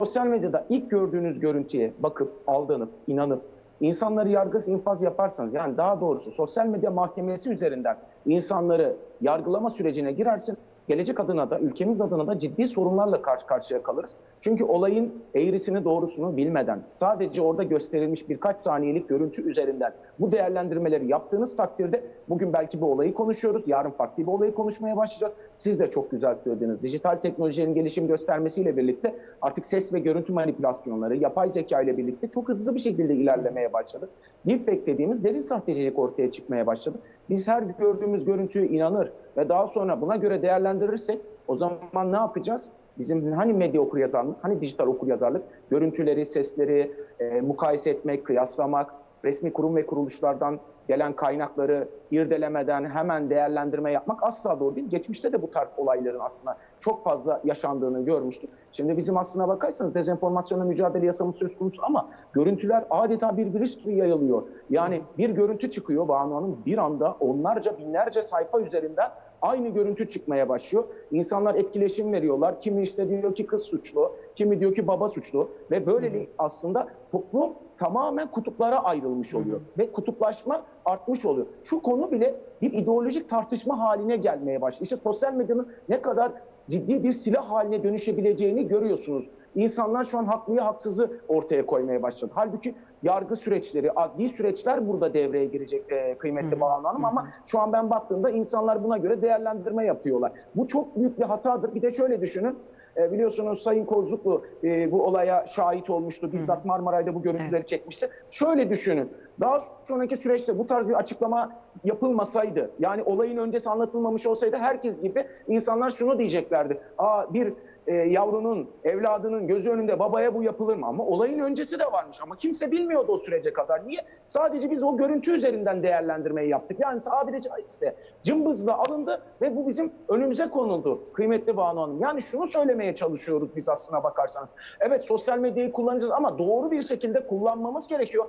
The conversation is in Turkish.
sosyal medyada ilk gördüğünüz görüntüye bakıp, aldanıp, inanıp, insanları yargı infaz yaparsanız, yani daha doğrusu sosyal medya mahkemesi üzerinden insanları yargılama sürecine girerseniz, gelecek adına da, ülkemiz adına da ciddi sorunlarla karşı karşıya kalırız. Çünkü olayın eğrisini doğrusunu bilmeden, sadece orada gösterilmiş birkaç saniyelik görüntü üzerinden bu değerlendirmeleri yaptığınız takdirde, bugün belki bu olayı konuşuyoruz, yarın farklı bir olayı konuşmaya başlayacağız. Siz de çok güzel söylediniz. Dijital teknolojinin gelişim göstermesiyle birlikte artık ses ve görüntü manipülasyonları, yapay zeka ile birlikte çok hızlı bir şekilde ilerlemeye başladı. Deepfake dediğimiz derin sahtecilik ortaya çıkmaya başladı. Biz her gördüğümüz görüntüye inanır ve daha sonra buna göre değerlendirirsek o zaman ne yapacağız? Bizim hani medya okur yazarımız, hani dijital okur yazarlık, görüntüleri, sesleri e, mukayese etmek, kıyaslamak, resmi kurum ve kuruluşlardan gelen kaynakları irdelemeden hemen değerlendirme yapmak asla doğru değil. Geçmişte de bu tarz olayların aslında çok fazla yaşandığını görmüştük. Şimdi bizim aslına bakarsanız dezenformasyonla mücadele yasamız söz konusu ama görüntüler adeta bir virüs gibi yayılıyor. Yani bir görüntü çıkıyor Banu Hanım bir anda onlarca binlerce sayfa üzerinden aynı görüntü çıkmaya başlıyor. İnsanlar etkileşim veriyorlar. Kimi işte diyor ki kız suçlu, kimi diyor ki baba suçlu ve böylelikle aslında toplum tamamen kutuplara ayrılmış oluyor ve kutuplaşma artmış oluyor. Şu konu bile bir ideolojik tartışma haline gelmeye başladı. İşte sosyal medyanın ne kadar ciddi bir silah haline dönüşebileceğini görüyorsunuz. İnsanlar şu an haklıyı haksızı ortaya koymaya başladı. Halbuki yargı süreçleri, adli süreçler burada devreye girecek e, kıymetli Banu Hanım ama şu an ben baktığımda insanlar buna göre değerlendirme yapıyorlar. Bu çok büyük bir hatadır. Bir de şöyle düşünün. E, biliyorsunuz Sayın Kozluklu e, bu olaya şahit olmuştu. Bizzat Marmaray'da bu görüntüleri çekmişti. Şöyle düşünün. Daha sonraki süreçte bu tarz bir açıklama yapılmasaydı, yani olayın öncesi anlatılmamış olsaydı herkes gibi insanlar şunu diyeceklerdi. Aa bir e, yavrunun, evladının gözü önünde babaya bu yapılır mı? Ama olayın öncesi de varmış ama kimse bilmiyordu o sürece kadar. Niye? Sadece biz o görüntü üzerinden değerlendirmeyi yaptık. Yani tabiri caizse cımbızla alındı ve bu bizim önümüze konuldu kıymetli Banu Hanım. Yani şunu söylemeye çalışıyoruz biz aslına bakarsanız. Evet sosyal medyayı kullanacağız ama doğru bir şekilde kullanmamız gerekiyor.